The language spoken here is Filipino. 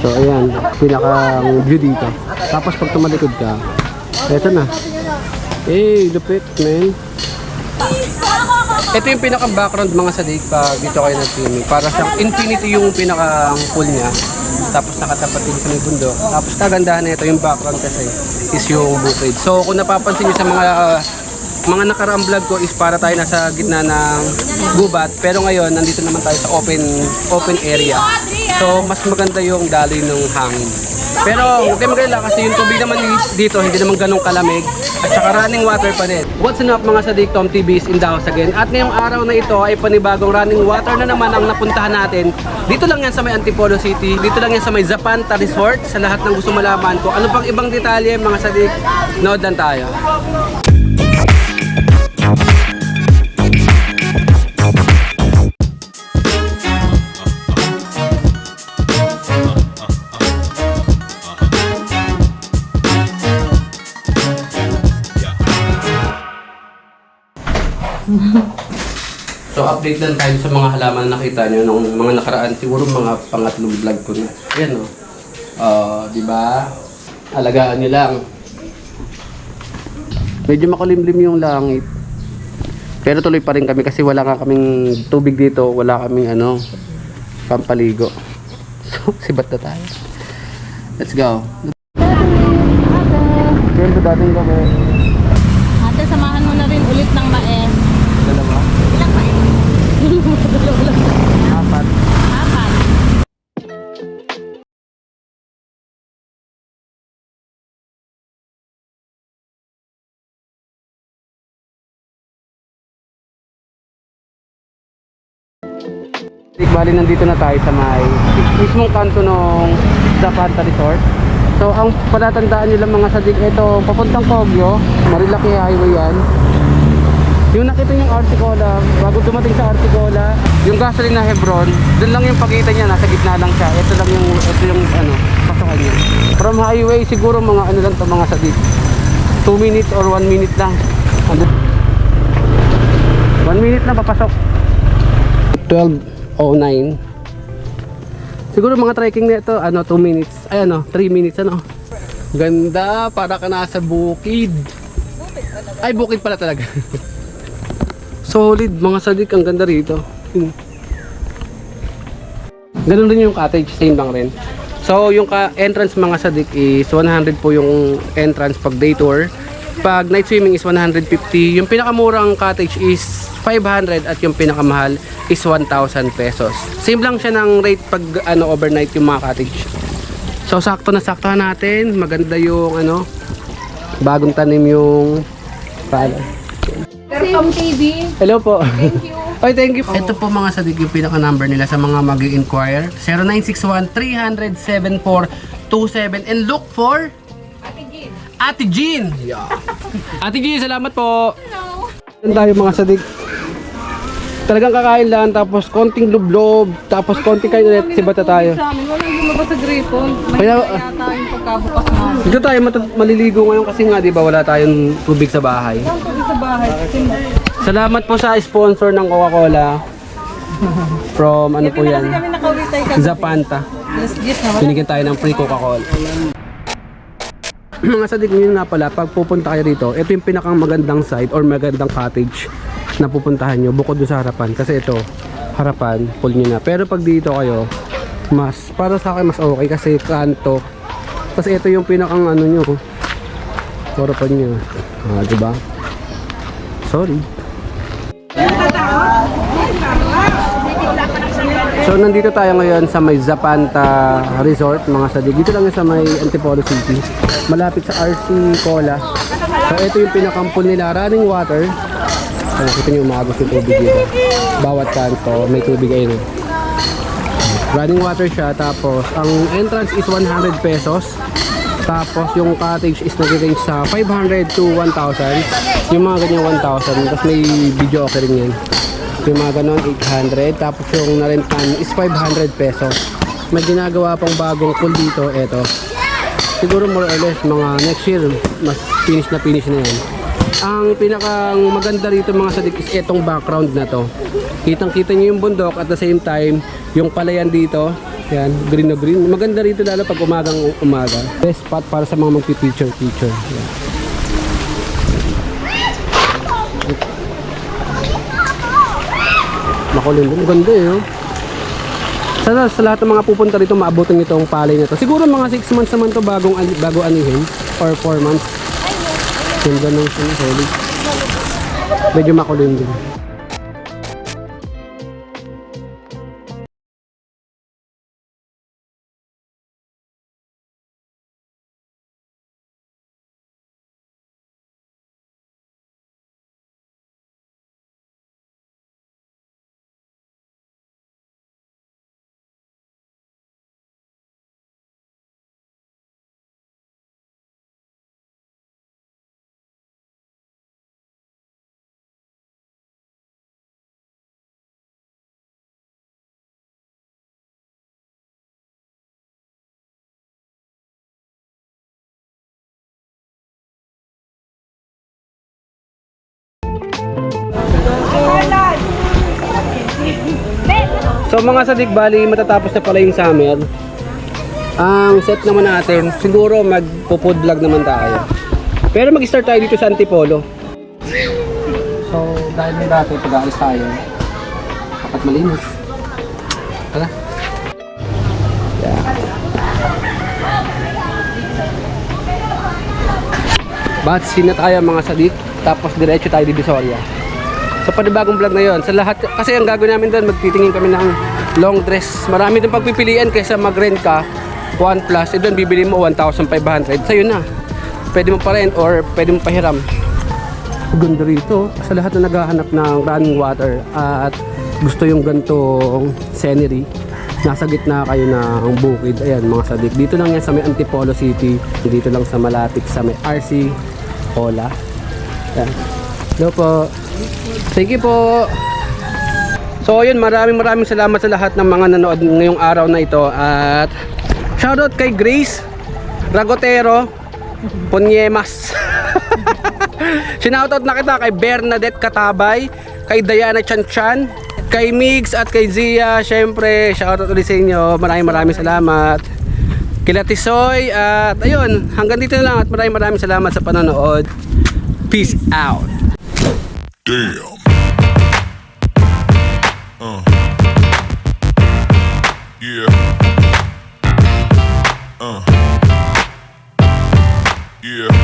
So ayan, pinakang view dito. Tapos pag tumalikod ka, eto na. Eh, lupit, man. Ito yung pinaka background mga sadik pag dito kayo nag-swimming. Para siyang infinity yung pinaka pool niya. Tapos nakatapat din sa bundok. Tapos kagandahan na ito yung background kasi is yung bukid. So kung napapansin niyo sa mga uh, mga nakaraang vlog ko is para tayo nasa gitna ng gubat. Pero ngayon, nandito naman tayo sa open open area. So mas maganda yung daloy ng hangin. Pero huwag kayo magalala kasi yung tubig naman dito hindi naman ganun kalamig at saka running water pa din. What's up mga sadik Tom TV is in the house again. At ngayong araw na ito ay panibagong running water na naman ang napuntahan natin. Dito lang yan sa may Antipolo City. Dito lang yan sa may Zapanta Resort. Sa lahat ng gusto malaman ko. Ano pang ibang detalye mga sadik? Nood lang tayo. Update lang tayo sa mga halaman na nakita nyo nung mga nakaraan siguro mga pangatlong vlog ko na. Ayan o. Oh. di ba? Alagaan nyo lang. Medyo makulimlim yung langit. Pero tuloy pa rin kami kasi wala nga kaming tubig dito, wala kaming ano, pampaligo. So, sibat na tayo. Let's go. Kaya dating kami, Bali nandito na tayo sa may mismong kanto ng Zapanta Resort. So ang palatandaan nyo lang mga sadik ito papuntang Kogyo, Marilaki Highway yan. Yung nakita yung Articola, bago dumating sa Articola, yung gasoline na Hebron, dun lang yung pagitan niya, nasa gitna lang siya. Ito lang yung, ito yung ano, pasokan niya. From highway, siguro mga ano lang to mga sadik. 2 minutes or 1 minute lang. 1 minute na papasok. 12.09 Siguro mga trekking na ito, ano, 2 minutes. Ay ano, 3 minutes ano. Ganda, para ka nasa bukid. Ay, bukid pala talaga. Solid, mga sadik, ang ganda rito. Hmm. Ganun din yung cottage, same lang rin. So, yung ka entrance mga sadik is 100 po yung entrance pag day tour. Pag night swimming is 150 yung pinakamurang cottage is 500 at yung pinakamahal is 1,000 pesos same lang siya ng rate pag ano overnight yung mga cottage so sakto na sakto natin maganda yung ano bagong tanim yung pala Tom TV. hello po thank you Oy, thank you. Ito po mga sadik yung pinaka number nila sa mga mag inquire 0961-300-7427 and look for Ate Jean. Yeah. Ate Jean, salamat po. Hello. Yan tayo mga sadik. Talagang kakain lang, tapos konting lublob, tapos konting kain ulit, sibata tayo. Sa amin, walang lumabas sa gripon. May Kaya- yung pagkabukas na. Dito tayo mat- maliligo ngayon kasi nga 'di ba wala tayong tubig sa bahay. Ang tubig sa bahay. Salamat po sa sponsor ng Coca-Cola. From ano po Kasi yan? kami nakawitay ka. Zapanta. Yes, yes na. Wala. Binigyan tayo ng free Coca-Cola. Mga sadik nyo nga pala, pag pupunta kayo dito, ito yung pinakang magandang site or magandang cottage na pupuntahan nyo bukod doon sa harapan. Kasi ito, harapan, pool nyo na. Pero pag dito kayo, mas, para sa akin mas okay kasi kanto. Kasi ito yung pinakang ano nyo, harapan nyo. Ah, diba? Sorry. So nandito tayo ngayon sa may Zapanta Resort mga sadig. Dito lang sa may Antipolo City. Malapit sa RC Cola. So ito yung pinakampul nila, running water. So, nakita nyo umagos yung tubig dito. Bawat kanto may tubig ayun. eh. Running water siya tapos ang entrance is 100 pesos. Tapos yung cottage is nag-range sa 500 to 1,000. Yung mga ganyan 1,000. Tapos may video okay rin yan. Yung mga ganon 800. Tapos yung narentan is 500 pesos. May ginagawa pang bagong pool dito. Eto. Siguro more or less mga next year mas finish na finish na yan. Ang pinakang maganda rito mga sadik is etong background na to. Kitang kita nyo yung bundok at the same time yung palayan dito Yan, green na green. Maganda rito lalo pag umagang umaga. Best spot para sa mga magpi-picture-picture. Yan. Makulim din. Ganda eh. Oh. Sana sa lahat ng mga pupunta rito maabutin itong palay na to. Siguro mga 6 months naman to bagong bago anihin or 4 months. Ganda ng solid. Medyo makulim din. So mga sadik bali matatapos na pala yung summer. Ang set naman natin, siguro magpo-food vlog naman tayo. Pero mag-start tayo dito sa Antipolo. So dahil may dati pag-aalis tayo, dapat malinis. Tara. Yeah. Batsin na tayo mga sadik, tapos diretso tayo Divisoria. Sa panibagong vlog na yon, sa lahat, kasi ang gagawin namin doon, magtitingin kami ng long dress. Marami din pagpipilian kaysa mag-rent ka, OnePlus, eh doon bibili mo 1,500. Sa'yo na. Pwede mo pa rent or pwede mo pahiram. Ganda rito. Sa lahat na naghahanap ng running water at gusto yung gantong scenery, nasa gitna kayo ng bukid. Ayan mga sadik. Dito lang yan sa may Antipolo City. Dito lang sa malapit sa may RC Cola. Ayan. Hello po. You po. So yun, maraming maraming salamat sa lahat ng mga nanood ngayong araw na ito at shoutout kay Grace Ragotero Ponyemas. Sinoutout na kita kay Bernadette Katabay, kay Diana Chanchan, kay Migs at kay Zia. Syempre, shoutout ulit sa inyo. Maraming maraming salamat. Kila Tisoy at ayun, hanggang dito na lang at maraming maraming salamat sa panonood. Peace out. Damn. Uh. Yeah. Uh. Yeah.